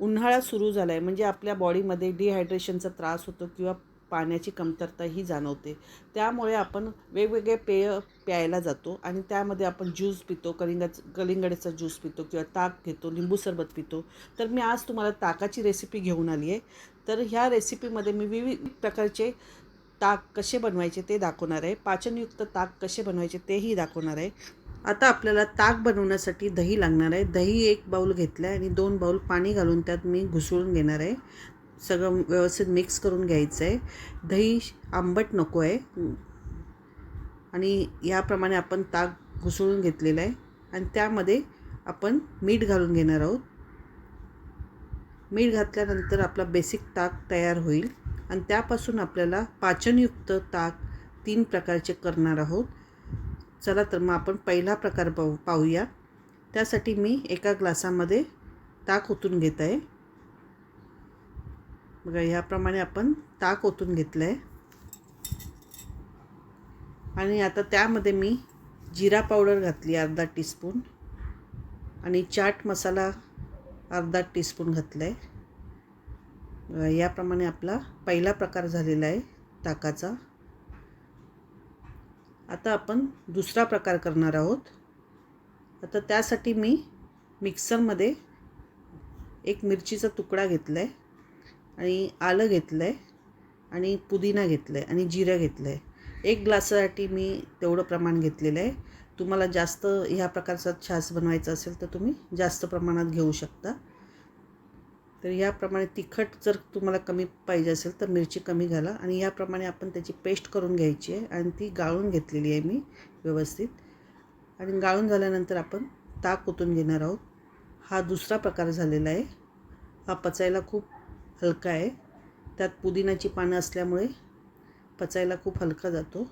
उन्हाळा सुरू झाला आहे म्हणजे आपल्या बॉडीमध्ये डिहायड्रेशनचा त्रास होतो किंवा पाण्याची कमतरता ही जाणवते. त्यामुळे आपण वेगवेगळे पेय प्यायला जातो आणि त्यामध्ये आपण ज्यूस पितो कलिंगाचं कलिंगड्याचा ज्यूस पितो किंवा ताक घेतो लिंबू सरबत पितो. तर मी आज तुम्हाला ताकाची रेसिपी घेऊन आली आहे. तर ह्या रेसिपीमध्ये मी विविध प्रकारचे ताक कसे बनवायचे ते दाखवणार आहे. पाचनयुक्त ताक कसे बनवायचे तेही दाखवणार आहे. आता आपल्याला ताक बनवण्यासाठी दही लागणार आहे. दही एक बाऊल घेतलं आहे आणि दोन बाऊल पाणी घालून त्यात मी घुसळून घेणार आहे. सगळं व्यवस्थित मिक्स करून घ्यायचं आहे. दही आंबट नको आहे. आणि याप्रमाणे आपण ताक घुसळून घेतलेलं आहे. आणि त्यामध्ये आपण मीठ घालून घेणार आहोत. मीठ घातल्यानंतर आपला बेसिक ताक तयार होईल. आणि त्यापासून आपल्याला पाचनयुक्त ताक तीन प्रकारचे करणार आहोत. चला तर मग आपण पहिला प्रकार पाहू पाहूया. त्यासाठी मी एका ग्लासामध्ये ताक ओतून घेत आहे बघा ह्याप्रमाणे आपण ताक ओतून घेतलं आहे आणि आता त्यामध्ये मी जिरा पावडर घातली अर्धा टीस्पून. आणि चाट मसाला अर्धा टीस्पून घातला आहे याप्रमाणे आपला पहिला प्रकार झालेला आहे ताकाचा. आता आपण दुसरा प्रकार करणार आहोत. आता त्यासाठी मी मिक्सरमध्ये एक मिरचीचा तुकडा घेतला आहे आणि आलं घेतलं आहे आणि पुदिना घेतलं आहे आणि जिरं घेतलं आहे एक ग्लासासाठी मी तेवढं प्रमाण घेतलेलं आहे. तुम्हाला जास्त ह्या प्रकारचा छास बनवायचा असेल तर तुम्ही जास्त प्रमाणात घेऊ शकता. तर याप्रमाणे तिखट जर तुम्हाला कमी पाहिजे असेल तर मिरची कमी घाला. आणि याप्रमाणे आपण त्याची पेस्ट करून घ्यायची आहे आणि ती गाळून घेतलेली आहे मी व्यवस्थित. आणि गाळून झाल्यानंतर आपण ताक ओतून घेणार आहोत. हा दुसरा प्रकार झालेला आहे. हा पचायला खूप हलका आहे. त्यात पुदिनाची पानं असल्यामुळे पचायला खूप हलका जातो.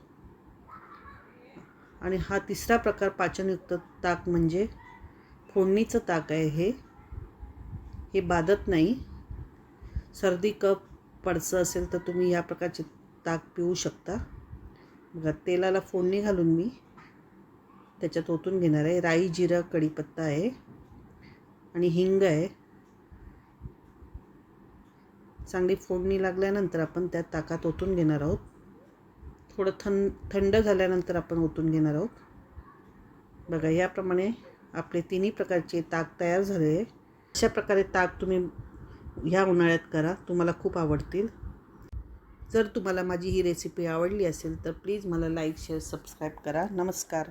आणि हा तिसरा प्रकार पाचनयुक्त ताक म्हणजे फोडणीचं ताक आहे हे. हे बाधत नाही. सर्दी कप पडसं असेल तर तुम्ही या प्रकारचे ताक पिऊ शकता. बघा तेलाला फोडणी घालून मी त्याच्यात ओतून घेणार आहे. राई जिरं कढीपत्ता आहे आणि हिंग आहे. चांगली फोडणी लागल्यानंतर आपण त्या ताकात ओतून घेणार आहोत. थोडं थं थंड झाल्यानंतर आपण ओतून घेणार आहोत. बघा याप्रमाणे आपले तिन्ही प्रकारचे ताक तयार झाले आहे. अशा प्रकारे ताक तुम्ही ह्या उन्हाळ्यात करा. तुम्हाला खूप आवडतील. जर तुम्हाला माझी ही रेसिपी आवडली असेल तर प्लीज मला लाईक शेअर सबस्क्राईब करा. नमस्कार.